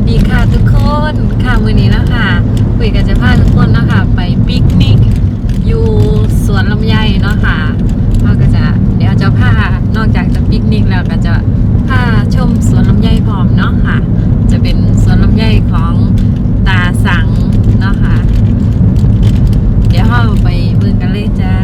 วัสดีค่ะทุกคนค่ะมือนี้แล้วค่ะคุยกับจะพาทุกคนเนาะคะไปปิกนิกอยู่สวนลำไยเนาะค่ะเราก็จะเดี๋ยวจะพานอกจากจะปิกนิกแล้วก็จะพาชมสวนลำไยพร้อมเนาะค่ะ จะเป็นสวนลำไยของตาสังเนาะค่ะ เดี๋ยวเราไปเบิ่งกันเลยจ้า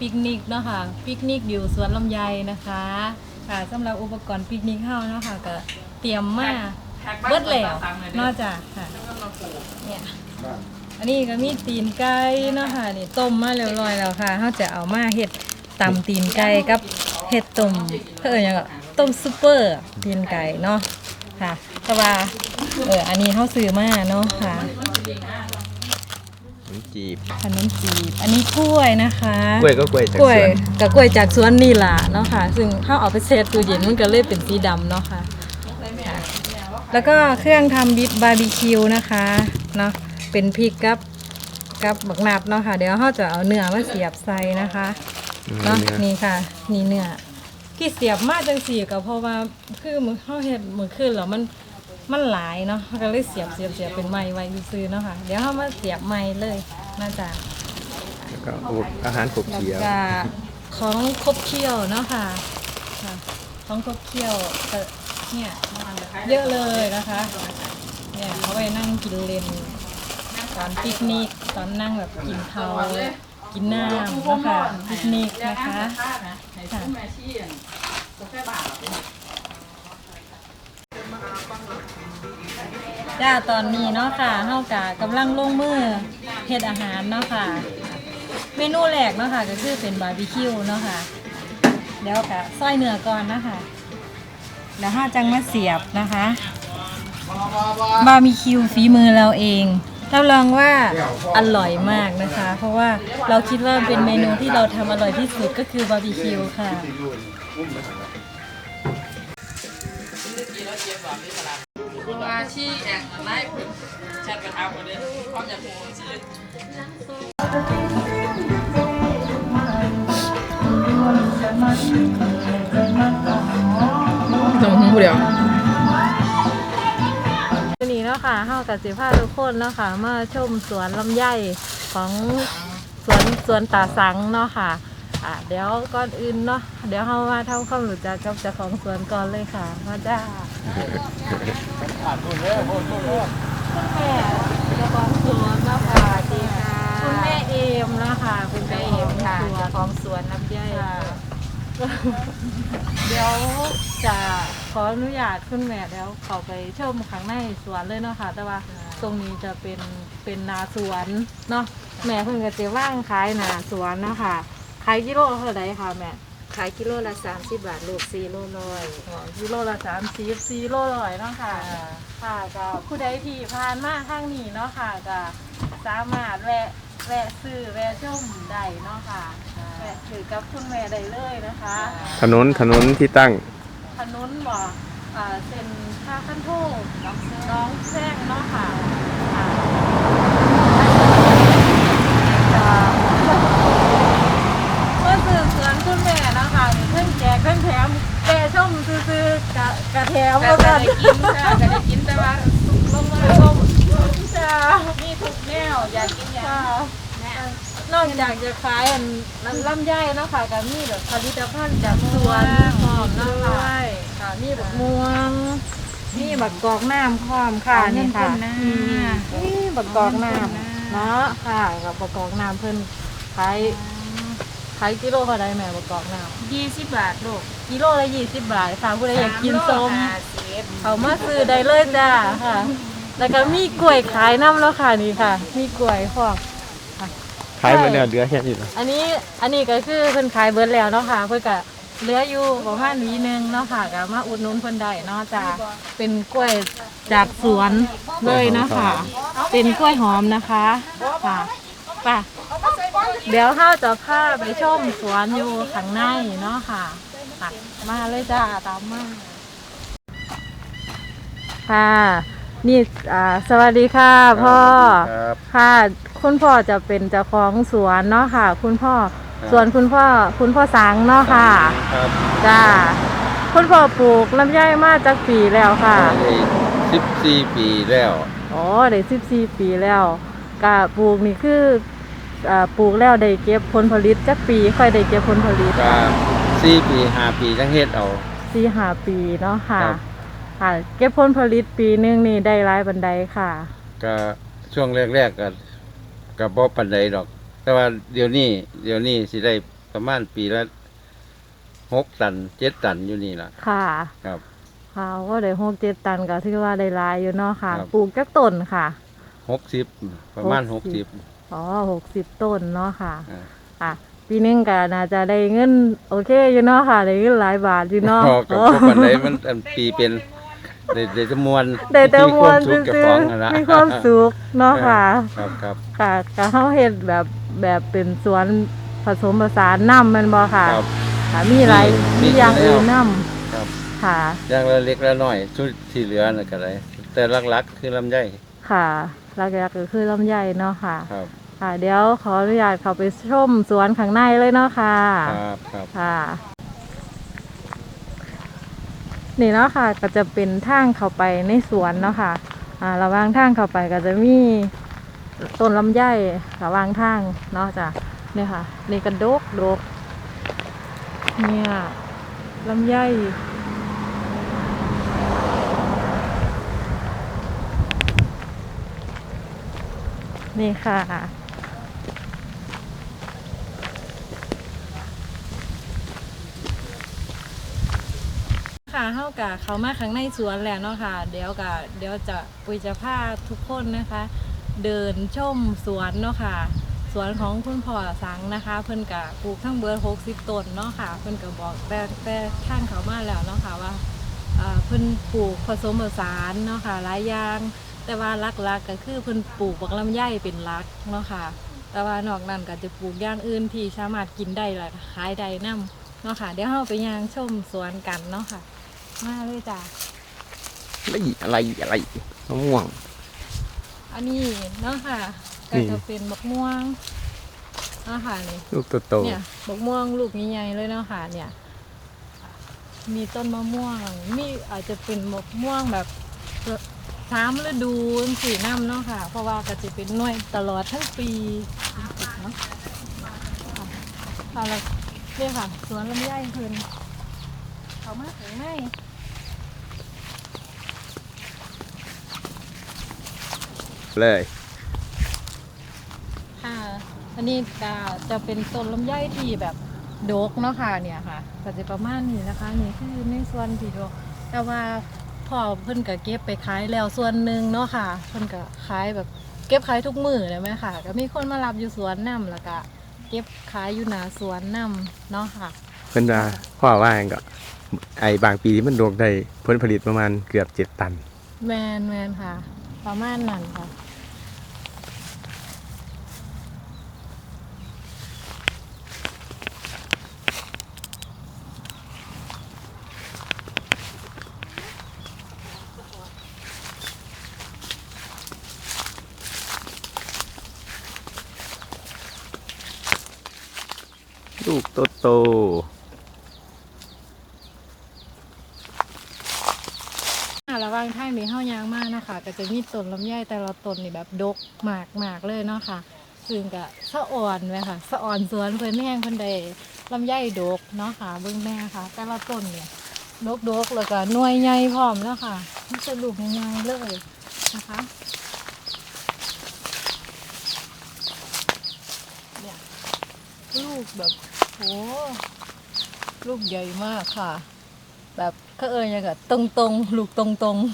ปิกนิกเนาะค่ะปิกนิกอยู่สวนลำไยนะคะค่ะสำหรับอุปกรณ์ปิกนิกเฮาเนาะค่ะก็เตรียมมาเบิดแล้วเนอกจากค่ะเนี่ยอันนี้ก็มีตีนไก่เนาะค่ะนี่ต้มมาเรียบร้อยแล้วค่ะเฮาจะเอามาเฮ็ดตำตีนไก่กับเฮ็ดต้มเพิ่นเอิ้นหยังก็ต้มซุปเปอร์ตีนไก่เนาะค่ะแต่ว่าเอออันนี้เฮาซื้อมาเนาะค่ะน้ำ จีบขนมจีบ อันนี้กล้วยนะคะกล้วยก็กล้วยจากกล้วยสวนกับกล้วยจากสวนนี่ล่ะเนาะค่ะ ซึ่งถ้าเอาไปเซตตู้เย็นมันก็เลยเป็นสีดำเนาะค่ะค่ะ แล้วก็เครื่องทำบิบบาร์บีคิวนะคะเนาะเป็นพริกกับกับบักนัดเนาะค่ะ เดี๋ยวเขาจะเอาเนื้อมาเสียบใส่นะคะอืมเนาะเนี่ยนี่ค่ะนี่เนื้อที่เสียบมาจังสี่ก็เพราะว่าคือมือเขาเห็ดมือขึ้นแล้วมัน มันหลายเนาะเขาก็เลยเสียบเสียบเสียบเป็นไม้ไว้ซื้อๆเนาะค่ะ เดี๋ยวเขามาเสียบไม้เลยน่าจะแล้วก็อุปอาหารขบแล้วเคี้ยวก็ของครบเคี่ยวเนาะค่ะค่ะ ของครบเคี่ยวแต่เนี่ยเยอะเลยนะคะ เนี่ยเขาไปนั่งกินเลนตอนปิกนิกตอนนั่งแบบกินเขาวกินน้ำเนาะค่ะปิกนิกนะคะ ค่ะ จ้าตอนนี้เนาะค่ะเฮากะกำลังลงมือเฮ็ดอาหารเนาะค่ะ เมนูแรกเนาะค่ะก็คือเป็นบาร์บีคิวเนาะค่ะเดี๋ยวกะซอยเนื้อก่อนนะคะเดี๋ยวห้าจังมาเสียบนะคะ บาร์บีคิวฝีมือเราเองรับรองว่าอร่อยมากนะคะ เพราะว่าเราคิดว่าเป็นเมนูที่เราทำอร่อยที่สุดก็คือบาร์บีคิวค่ะ คุณอาชีแองไล่แชทกระทำคนนี้ความอยากรู้สิสองหูเดียววันนี้เนาะค่ะเฮากับสิพาทุกคนเนาะค่ะ มาชมสวนลำไยของสวนสวนตาสังเนาะค่ะ อะเดี๋ยวก่อนอื่นเนาะเดี๋ยวเฮามาทำความรู้จักกับเจ้าของสวนก่อนเลยค่ะมาจ้าคุณแม่เจ้าของสวนเนาะค่ะดีค่ะคุณแม่เอมเนาะค่ะเป็นเจ้าของค่ะสวนเจ้าของสวนลำไยค่ะเดี๋ยวจะขออนุญาตคุณแม่เดี๋ยวเขาไปชมข้างในสวนเลยเนาะค่ะแต่ว่าตรงนี้จะเป็นเป็นนาสวนเนาะแม่เพิ่งก็จะว่างขายนาสวนเนาะค่ะ ขายกิโลเท่าไหร่คะแม่ขายกิโลละ 30 บาท ลูก4โลร้อยอ๋อกิโลละสามสิบสี่โลร้อยเนาะค่ะ ค่ะก็ผู้ใดที่ผ่านมาทางนี้เนาะค่ะก็สามารถแวะแวะซื้อแวะชมได้เนาะค่ะแวะซื้อกับคุณแม่ได้เลยนะคะ ถนนถนนที่ตั้ง ถนนบ่อ่าเส้นท่าขั้นโทน้องแซงเนาะค่ะค่ะเมื่อสื่อสวนคุณแม่เนาะคะมีเครื่องแจกเครื่องแถมแกชมซื้อๆกะกะแถม ก็ เอา จะ กัน ได้กินค่ะก็ได้กินแต่ว่าลงมาลง จ้า มีทุกแนวอยากกินอย่าง ค่ะนอกจากจะ ขายอันน้ำลำไยเนาะค่ะก็มีแบบผลิตภัณฑ์จากสวนพร้อมเนาะค่ะค่ะมีแบบม่วงนี่บักกอกน้ำพร้อมค่ะนี่ค่ะอืมนี่บักกอกน้ำเนาะค่ะกับบักกอกน้ำเพิ่นขายขายกิโลเท่าไรแม่บักกอกน้ยี่สิบบาทลูกำกิโลละยี่สิบบาทค่ะผู้ใดอยากกินส้มห้าสิบเขามาซื้อได้เลยจ้าค่ะ แล้วก็มีกล้วยขายน้ำแล้วค่ะนี่ค่ะ มีกล้วยพร้อม ขายมาเนี่ยเหลือแค่นี้เหรออันนี้อันนี้ก็คือเพิ่นขายเบิร์ดแล้วเนาะค่ะ เพิ่นก็เหลืออยู่ประมาณหวีหนึงเนาะค่ะก็มาอุดหนุนเพิ่นได้เนาะจ้าเป็นกล้วยจากสวนเลยเนาะค่ะ เป็นกล้วยหอมนะคะค่ะไป่ะเดี๋ยวข้าจะพาไปชมสวนอยู่ข้างในเนาะค่ะค่ะมาเลยจ้าตามมาค่ะนี่อ่าสวัสดีค่ะพ่อครับ ค่ะ คุณพ่อจะเป็นเจ้าของสวนเนาะค่ะ คุณพ่อครับสวนคุณพ่อคุณพ่อสังเนาะค่ะครับจ้าคุณพ่อปลูกลำไยมาจากปีแล้วค่ะสิบสี่ปีแล้วอ๋อได้สิบสี่ปีแล้วกะปลูกนี่คืออ่าปลูกแล้วได้เก็บผลผลิตจักปี ค่อยได้เก็บผลผลิตก็สี่ปีห้าปีจังเฮ็ดเอาสี่ห้าปีเนาะค่ะครับค่ะ เก็บผลผลิตปีหนึงนี่ได้รายบันไดค่ะ ก็ช่วงแรกๆก็ ก็บ่ปานใดดอก แต่ว่าเดี๋ยวนี้เดี๋ยวนี้สิได้ประมาณปีละหกตันเจ็ดตันอยู่นี่ล่ะ ค่ะ ครับ ค่ะก็ได้หกเจ็ดตันก็ถือว่าได้หลายอยู่เนาะค่ะ ครับ ปลูกจักต้นค่ะ หกสิบประมาณหหกกสิสิบบอ๋อหกสิบต้นเนาะค่ะ อ่าค่ะ ปีหนึงก็น่าจะได้เงินโอเคอยู่เนาะค่ะ ได้เงินหลายบาทอยู่เนาะ พอกับโอ้พวกปันใดมันอันปีเป็น ได้ ได้จำนวนได้แต่มวนมีซื้คอวามสุขกับของนั่นละๆมีความสุขเนาะค่ะ ครับครับค่ะก็เฮาเฮ็ดแบบแบบเป็นสวนผสมผสานน้ำแมันบ่ค่ะ ครับ ค่ะมีหลายมีมีอย่างอื่นมีแล้วน้ครับำค่ะ อย่างละเล็กละน้อยชุดที่เหลือน่ะก็ได้แต่หลักๆคือลำไยค่ะหลักๆก็คือลำไยเนาะค่ะ ครับ ค่ะ เดี๋ยวขออนุญาตเข้าไปชมสวนข้างในเลยเนาะค่ะ ครับครับ ค่ะ นี่เนาะค่ะก็จะเป็นทางเข้าไปในสวนเนาะค่ะอ่าระหว่างทางเข้าไปก็จะมีต้นลำไยระหว่างทางเนาะจ้ะเนี่ยค่ะนี่กระดกดกเนี่ยลำไยนี่ค่ะ ค่ะเท่ากับเขามาข้างในสวนแล้วเนาะค่ะ เดี๋ยวกับเดี๋ยวจะปุยจะพาทุกคนนะคะ เดินชมสวนเนาะค่ะ สวนของคุณพ่อสังนะคะ เพิ่นกับปลูกทั้งเบิร์หกสิบต้นเนาะค่ะ เพิ่นก็บอกแต่แต่ท่านเขามาแล้วเนาะค่ะว่าเอ่อเพิ่นปลูกผสมผสานเนาะค่ะหลายอย่างแต่ว่าลักๆกก็คือเพิ่นปลูกบักลำไยเป็นลักเนาะค่ะ แต่ว่านอกนั้นก็จะปลูกอย่างอื่นที่สามารถกินได้และขายได้นํเนาะค่ะ เดี๋ยวเราไปย่างชมสวนกันเนาะค่ะ มาเลยจ้ะอะไรอะไรอะไรมะม่วง อันนี้เนาะค่ะก็นี่ จะเป็นบักม่วงเนาะค่ะนี่ลูกโตเนี่ยบักม่วงลูกใหญ่ๆเลยเนาะค่ะเนี่ย มีต้นมะม่วง มีอาจจะเป็นบักม่วงแบบสามฤดูสีน้ำเนาะค่ะ เพราะว่าก็จะเป็นหน่วยตลอดทั้งปีเนาะค่ะเอาละเนี่ยค่ะสวนลำไยเพิ่นเขามาถึงไหน เลยค่ะอันนี้จะจะเป็นต้นลำไยที่แบบโดกเนาะค่ะเนี่ยค่ะก็จะประมาณนี้นะคะ นี่คือในส่วนที่โดก แต่ว่าพ่อเพิ่นก็เก็บไปขายแล้วส่วนหนึ่งเนาะค่ะ เพิ่นก็ขายแบบเก็บขายทุกมือเลยไหมค่ะ ก็มีคนมารับอยู่สวนนํแล้วก็เก็บขายอยู่หน้าสวนนํเนาะค่ะ เพิ่นว่าพ่อว่าหยังก็ไอ้บางปีที่มันโดกได้ผลผลิตประมาณเกือบเจ็ดตัน แมนแมนค่ะ ประมาณนั้นค่ะ ลูกโตโตอ่าระว่างทางนี้เฮายางมากนะคะ ก็จะมีต้นลำไยแต่ละต้นนี่แบบดกมากมากเลยเนาะค่ะ ซึ่งก็สะอ่อนไหมค่ะสะอ่อนสวนเพิ่อนแห้งเพิ่นได้ลำไยดกเนาะค่ะเบิ่งแม่ค่ะ แต่ละต้นเนี่ยดกดกแล้วก็หน่วยใหญ่พร้อมเนาะค่ะมันจะลูกใหญ่ๆเลยนะคะลูกแบบ โหลูกใหญ่มากค่ะ แบบเขาเอ่ยยังไงตรงตรงๆลูกตรงตรงๆ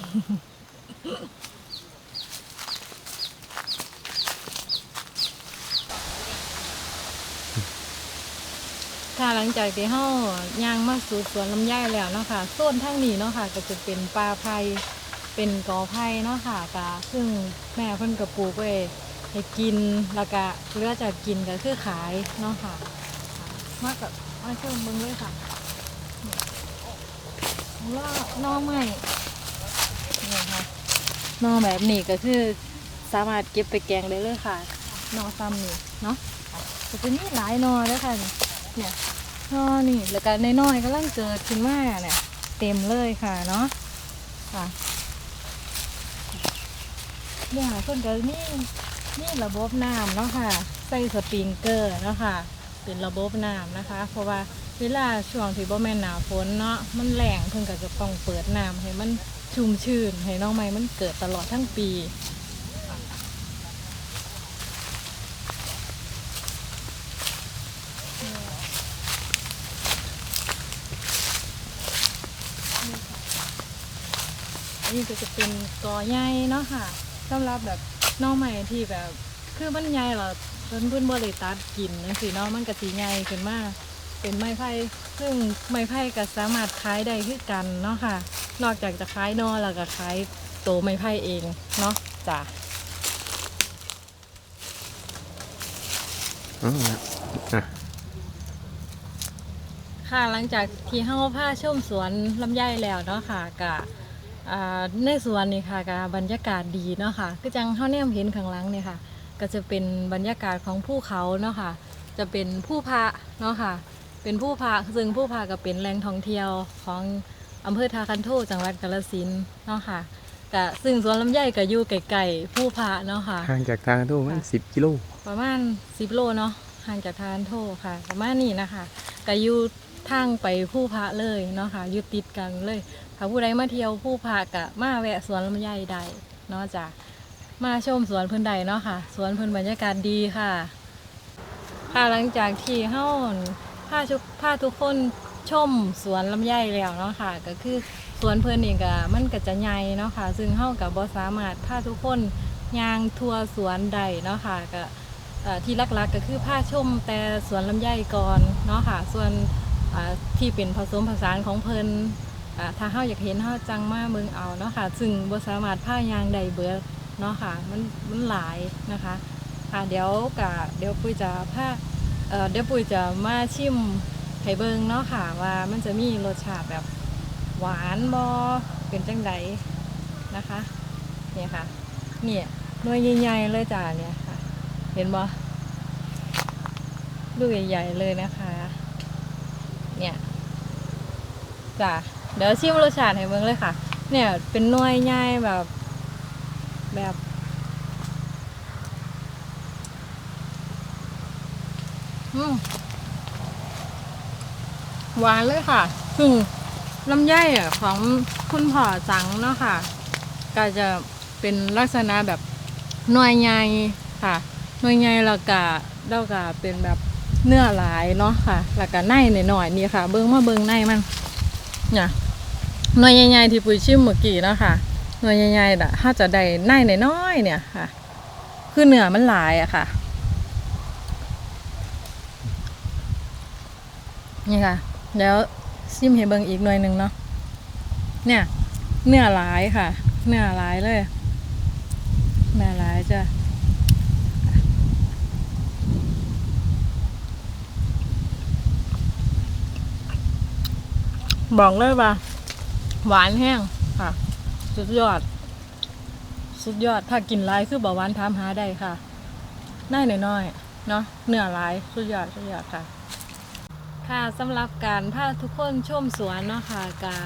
ค่ะหลังจากที่เฮาย่างมาสู่สวนลำไยแล้วเนาะค่ะโซนทางนี้เนาะค่ะ ก็จะเป็นปลาไผ่เป็นกอไผ่เนาะค่ะกะซึ่งแม่เพิ่นก็ปลูกไว้ให้กินแล้วก็เลือจากกินก็คือขายเนาะคะค่ะ มากับมาชมเบิ่งเลยค่ะล่อหน่อใหม่นี่ค่ะหน่อแบบนี้ก็คือสามารถเก็บไปแกงได้เลยค่ะหน่อซ้ำนี่เนาะก็จะมีหลายหน่อเลยค่ะนี่เนี่ยหน่อนี่แล้วก็ในน้อยๆก็ลังเกิดขึ้นมาเนี่ยเต็มเลยค่ะเนาะค่ะเนี่ยเพิ่นก็มีมีระบบน้ำเนาะค่ะ ใส่สปริงเกอร์เนาะค่ะ เป็นระบบน้ำนะคะ เพราะว่าเวลาช่วงที่บ่แม่นหนาฝนเนาะมันแรงเพิ่นก็จะต้องเปิดน้ำให้มันชุ่มชื่นให้น้องไม้มันเกิดตลอดทั้งปีนนี้ก็จะเป็นกอใหญ่เนาะค่ะสำหรับแบบน้องใหม่ที่แบบ คือมันใหญ่เหรอเพิ่นเพิ่นบ่ได้ตัดกินจังซี่เนาะมันก็สิใหญ่ขึ้นมาเป็นไม้ไผ่ซึ่งไม้ไผ่ก็สามารถขายได้คือกันเนาะค่ะ นอกจากจะขายนอแล้วก็ขายโตวไม้ไผ่เองเนาะจ้ะอ๋ออะค่ะหลังจากที่เฮาพาชมสวนลำไยแล้วเนาะค่ะกะอ่าในสวนนี่ค่ะกะบรรยากาศดีเนาะค่ะคือจังเฮาแนมเห็นข้างหลังนี่ค่ะ ก็จะเป็นบรรยากาศของภูเขาเนาะค่ะ จะเป็นผู้พระเนาะค่ะ เป็นผู้พระซึ่งผู้พระก็เป็นแหล่งท่องเที่ยวของอำเภอทาคันโทจังหวัดกาฬสินธุ์เนาะค่ะกะซึ่งสวนลำไยก็อยู่ไกลๆผู้พระเนาะค่ะ ห่างจากทางทุ่งมันสิบกิโล ประมาณ 10 โลเนาะห่างจากทานโทค่ะ ประมาณนี้นะคะก็อยู่ทางไปผู้พระเลยเนาะค่ะอยู่ติดกันเลยถ้าผู้ใดมาเที่ยวผู้พระกะมาแวะสวนลำไยใดเนาะจ้ะ มาชมสวนเพิ่นใดเนาะค่ะ สวนเพิ่นบรรยากาศดีค่ะ ค่ะหลังจากที่เฮาพาทุกพาทุกคนชมสวนลำไยแล้วเนาะค่ะ ก็คือสวนเพิ่นนี่ก็มันก็จะใหญ่เนาะค่ะ ซึ่งเฮาก็บ่สามารถพาทุกคนยางทัวสวนใดเนาะค่ะก็ที่ลักๆก็คือผ้าชมแต่สวนลำไยก่อนเนาะค่ะ ส่วนที่เป็นผสมผสานของเพิ่นอ่าถ้าเฮาอยากเห็นเฮาจังมาเมืองเอาเนาะค่ะ ซึ่งบ่สามารถผ้ายางใดเบิด เนาะค่ะมันมันหลายนะคะค่ะเดี๋ยวกะเดี๋ยวปุ้ยจะผ้าเอ่อเดี๋ยวปุ้ยจะมาชิมให้เบิงเนาะค่ะว่ามันจะมีรสชาติแบบหวานบ่เป็นจังไดนะคะเนี่ยค่ะเนี่ยหน่วยใหญ่ๆเลยจ้าเนี่ยค่ะ เห็นบ่ลูกใหญ่ๆเลยนะคะ เนี่ยจ้ะเดี๋ยวชิมรสชาติให้เบิงเลยค่ะ เนี่ยเป็นหน่วยใหญ่แบบ แบบหวานเลยค่ะซึ่งลำไยอะของคุณพ่อสังเนาะค่ะ ก็จะเป็นลักษณะแบบหน่วยใหญ่ค่ะหน่วยใหญ่แล้วก็แล้วก็เป็นแบบเนื้อหลายเนาะค่ะ แล้วก็ในหน่อยๆนี่ค่ะ เบิ้งมาเบิ้งในมันเนี่ยหน่วยใหญ่ๆที่ปุ๋ยชิมเมื่อกี้เนาะค่ะ หน่วยใหญ่ๆน่ะถ้าจะได้ในน้อยๆเนี่ยค่ะ คือเนื้อมันหลายอะค่ะ นี่ค่ะ แล้วซิมให้เบิงอีกหน่วยหนึ่งเนาะ เนี่ย เนื้อหลายค่ะ เนื้อหลายเลย เนื้อหลายจ้ะบอกเลยว่า หวานแห้งค่ะ สุดยอด สุดยอด ถ้ากินหลายคือเบาหวานถามหาได้ค่ะน่ายน้อยๆเนาะเนื้อหลายสุดยอดสุดยอดค่ะ ค่ะสำหรับการพาทุกคนชมสวนเนาะค่ะกา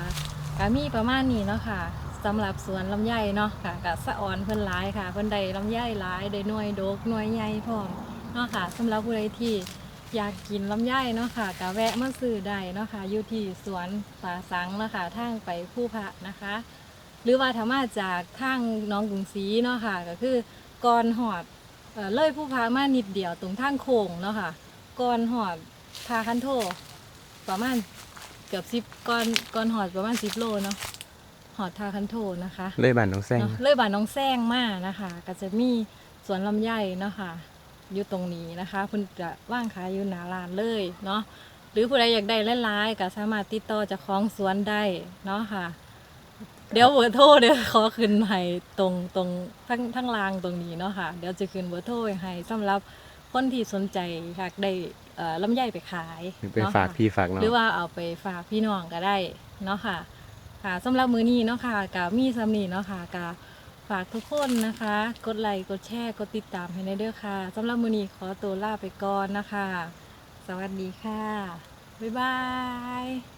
กามีประมาณนี้เนาะค่ะสำหรับสวนลำไยเนาะค่ะกะสะออนเพิ่นหลายค่ะ เพิ่นได้ลำไยหลายได้หน่วยโดกหน่วยใหญ่พร้อมเนาะค่ะสำหรับผู้ใดที่อยากกินลำไยเนาะค่ะกะแวะมาซื้อได้เนาะค่ะอยู่ที่สวนป่าสังเนาะค่ะทางไปผู้พระนะคะ หรือว่าถ้ามาจากทางหน้องกรุงศรีเนาะค่ะ ก็คือก่อนหอดเอ่อเลยผู้พามานิดเดียวตรงทางโค้งเนาะค่ะก่อนหอดพาคันโทประมาณเกือบสิบก่อนก่อนหอดประมาณสิบโลเนาะหอดทาคันโทนะคะเลยบ้านน้องแซงเนาะเลยบ้านน้องแซงมานะคะ ก็จะมีสวนลำไยเนาะค่ะอยู่ตรงนี้นะคะเพิ่นจะว่างขายอยู่หน้าร้านเลยเนาะหรือผู้ใดอยากได้หลายๆก็สามารถติดต่อเจากของสวนได้เนาะค่ะ เดี๋ยวเบอร์โทรเดี๋ยวขอขึ้นให้ตรงตรงทั้งทั้งรางตรงนี้เนาะค่ะ เดี๋ยวจะขึ้นเบอร์โทรไว้ให้สำหรับคนที่สนใจอยากได้เอ่อลำไยไปขายไปเนะฝากค่ะ พี่ฝากน้อง หรือว่าเอาไปฝากพี่น้องก็ได้เนาะค่ะ ค่ะสำหรับมือนี้เนาะค่ะกับมีสำนีเนาะค่ะกับฝากทุกคนนะคะ กดไลค์กดแชร์กดติดตามให้ในเด้อค่ะสำหรับมือนี้ขอตัวลาไปก่อนนะคะ สวัสดีค่ะ บ๊ายบาย